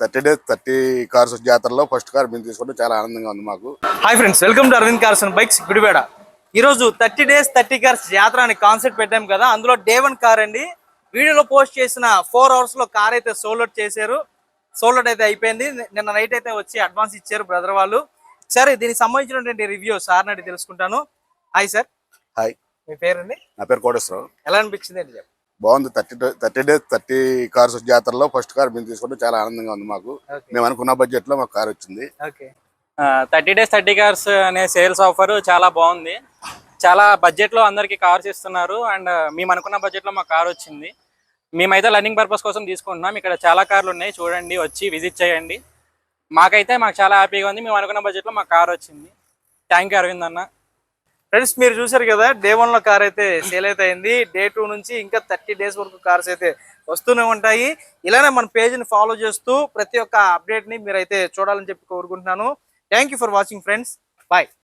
Thirty days thirty cars జాతరలో first car మేము తీసుకుంటే చాలా ఆనందంగా ఉంది మాకు. Hi friends welcome to Aravind cars and bikes Gudivada. ఈరోజు థర్టీ డేస్ థర్టీ కార్స్ జాతర అనే కాన్సెప్ట్ పెట్టాం కదా అందులో డే వన్ కార్ అండి. వీడియోలో పోస్ట్ చేసిన ఫోర్ అవర్స్లో కార్ అయితే సోల్డ్ చేశారు. సోల్డ్ అయితే అయిపోయింది. నిన్న నైట్ అయితే వచ్చి అడ్వాన్స్ ఇచ్చారు బ్రదర్ వాళ్ళు. సరే దీనికి సంబంధించినటువంటి రివ్యూ సార్ నడి తెలుసుకుంటాను. హాయ్ సార్ హాయ్ మీ పేరండి? నా పేరు కోటేశ్వరరావు. ఎలా అనిపించింది అండి బాగుంది. Thirty thirty days thirty cars జాతరలో ఫస్ట్ కార్ మేము తీసుకుంటే చాలా ఆనందంగా ఉంది మాకు. మేము అనుకున్న బడ్జెట్లో మాకు కార్ వచ్చింది. థర్టీ డేస్ థర్టీ కార్స్ అనే సేల్స్ ఆఫర్ చాలా బాగుంది. చాలా బడ్జెట్లో అందరికీ కార్స్ ఇస్తున్నారు. అండ్ మేము అనుకున్న బడ్జెట్లో మాకు కార్ వచ్చింది. మేమైతే లర్నింగ్ పర్పస్ కోసం తీసుకుంటున్నాం. ఇక్కడ చాలా కార్లు ఉన్నాయి. చూడండి వచ్చి విజిట్ చేయండి. మాకైతే మాకు చాలా హ్యాపీగా ఉంది. మేము అనుకున్న బడ్జెట్లో మాకు కార్ వచ్చింది. థ్యాంక్ యూ అరవింద్ అన్న. ఫ్రెండ్స్ మీరు చూసారు కదా డే వన్లో కార్ అయితే సేల్ అయితే అయింది. డే టూ నుంచి ఇంకా థర్టీ డేస్ వరకు కార్స్ అయితే వస్తూనే ఉంటాయి. ఇలానే మన పేజ్ని ఫాలో చేస్తూ ప్రతి ఒక్క అప్డేట్ని మీరైతే చూడాలని చెప్పి కోరుకుంటున్నాను. Thank for watching friends bye